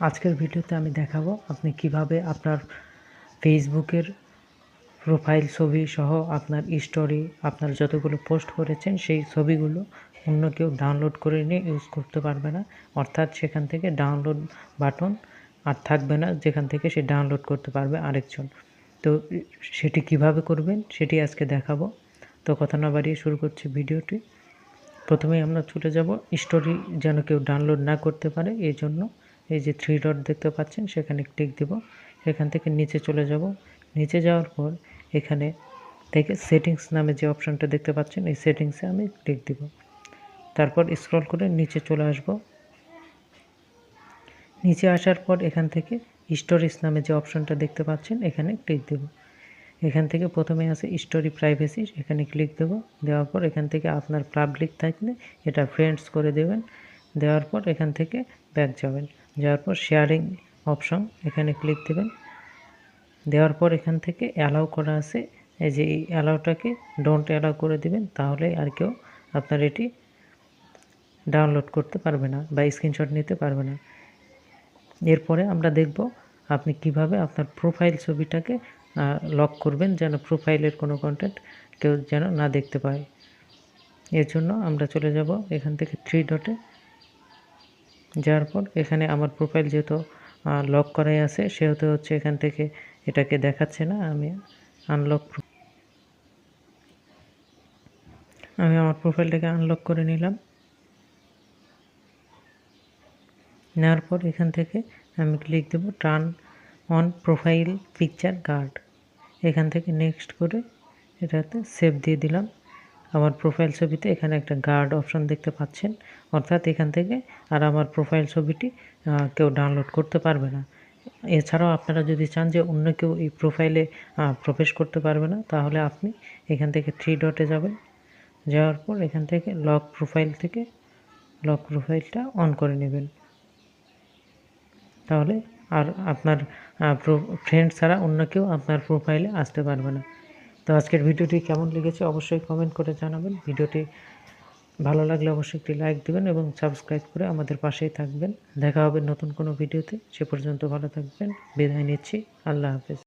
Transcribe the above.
আজকের ভিডিওতে আমি দেখাবো আপনি কীভাবে আপনার ফেসবুকের প্রোফাইল ছবি সহ আপনার স্টোরি আপনার যতগুলো পোস্ট করেছেন সেই ছবিগুলো অন্য কেউ ডাউনলোড করে নিয়ে ইউজ করতে পারবে না। অর্থাৎ সেখান থেকে ডাউনলোড বাটন আর থাকবে না, যেখান থেকে সে ডাউনলোড করতে পারবে আরেকজন। তো সেটি কীভাবে করবেন সেটি আজকে দেখাবো। তো কথা না বাড়িয়ে শুরু করছি ভিডিওটি। প্রথমেই আমরা চলে যাব স্টোরি যেন কেউ ডাউনলোড না করতে পারে এই জন্য এই যে থ্রি ডট দেখতে পাচ্ছেন, সেখানে ক্লিক দেব। সেখান থেকে নিচে চলে যাব। নিচে যাওয়ার পর এখানে থেকে সেটিংস নামে যে অপশানটা দেখতে পাচ্ছেন, এই সেটিংসে আমি ক্লিক দেব। তারপর স্ক্রল করে নিচে চলে আসব। নিচে আসার পর এখান থেকে স্টোরেজ নামে যে অপশানটা দেখতে পাচ্ছেন, এখানে ক্লিক দেব। এখান থেকে প্রথমে আছে স্টোরি প্রাইভেসি এখানে ক্লিক দেব। দেওয়ার পর এখান থেকে আপনার পাবলিক থাকলে এটা ফ্রেন্ডস করে দেবেন। দেওয়ার পর এখান থেকে ব্যাক যাবেন। যাওয়ার পর শেয়ারিং অপশন এখানে ক্লিক দেবেন। দেওয়ার পর এখান থেকে অ্যালাউ করা আছে। এই যে এই অ্যালাউটাকে ডোন্ট অ্যালাউ করে দিবেন, তাহলে আর কেউ আপনার এটি ডাউনলোড করতে পারবে না বা স্ক্রিনশট নিতে পারবে না। এরপরে আমরা দেখব আপনি কীভাবে আপনার প্রোফাইল ছবিটাকে লক করবেন যেন প্রোফাইলের কোনো কন্টেন্ট কেউ যেন না দেখতে পায়। এর জন্য আমরা চলে যাব এখান থেকে থ্রি ডটে যাওয়ার পর এখানে আমার প্রোফাইল যেহেতু লক করাই আছে, সেহেতু হচ্ছে এখান থেকে এটাকে দেখাচ্ছে না, আমি আনলক আমি আমার প্রোফাইলটাকে আনলক করে নিলাম। নেওয়ার পর এখান থেকে আমি click Dev turn on profile picture guard এখান থেকে নেক্সট করে এটাতে সেভ দিয়ে দিলাম। আমার প্রোফাইল ছবিতে এখানে একটা গার্ড অপশন দেখতে পাচ্ছেন। অর্থাৎ এখান থেকে আর আমার প্রোফাইল ছবিটি কেউ ডাউনলোড করতে পারবে না। এছাড়াও আপনারা যদি চান যে অন্য কেউ এই প্রোফাইলে প্রবেশ করতে পারবে না, তাহলে আপনি এখান থেকে থ্রি ডটে যাবেন। যাওয়ার পর এখান থেকে লক প্রোফাইল থেকে লক প্রোফাইলটা অন করে নেবেন। তাহলে আর আপনার ফ্রেন্ড ছাড়া অন্য কেউ আপনার প্রোফাইলে আসতে পারবে না। তো আজকের ভিডিওটি কেমন লেগেছে অবশ্যই কমেন্ট করে জানাবেন। ভিডিওটি ভালো লাগলে অবশ্যই একটি লাইক দেবেন এবং সাবস্ক্রাইব করে আমাদের পাশেই থাকবেন। দেখা হবে নতুন কোনো ভিডিওতে। সে পর্যন্ত ভালো থাকবেন। বিদায় নিচ্ছি। আল্লাহ হাফেজ।